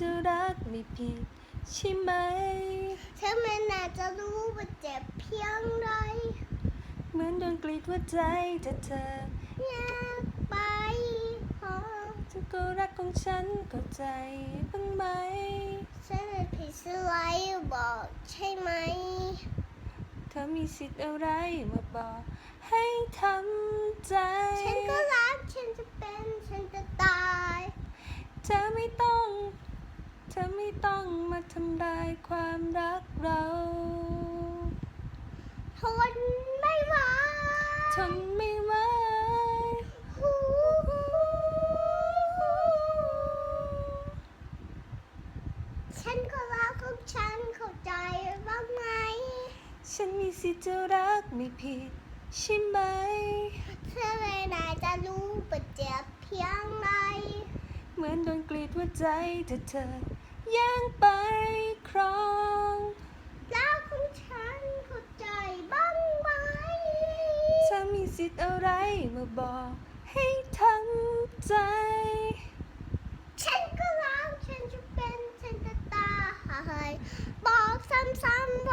จะรักไม่ผิดใช่ไหมเธอไม่น่าจะรู้ว่าเจ็บเพียงใดเหมือนโดนกรีดหัวใจแต่เธออยากไปหอจะก็รักของฉันเข้าใจบ้างไหมฉันเป็นผิดสไลด์บอกใช่ไหม เธอมีสิทธิ์อะไรมาบอกให้ทำใจ ฉันก็รัก ฉันจะเป็น ฉันจะตาย เธอไม่ต้องเธอไม่ต้องมาทำลายความรักเราทนไม่ไหวทนไม่ไหวฉันก็รักของฉันเข้าใจบ้างไหม ฉันมีสิทธิ์จะรักไม่ผิดใช่ไหมเธอไม่น่าจะรู้ว่าเจ็บเพียงใดเหมือนโดนกรีดหัวใจแต่เธอ ย่างไปครองรักของฉันเข้าใจบ้างไหม เธอมีสิทธิ์อะไรมาบอกให้ทำใจ ฉันก็รักฉันจะเป็นฉันจะตายบอกซ้ำๆ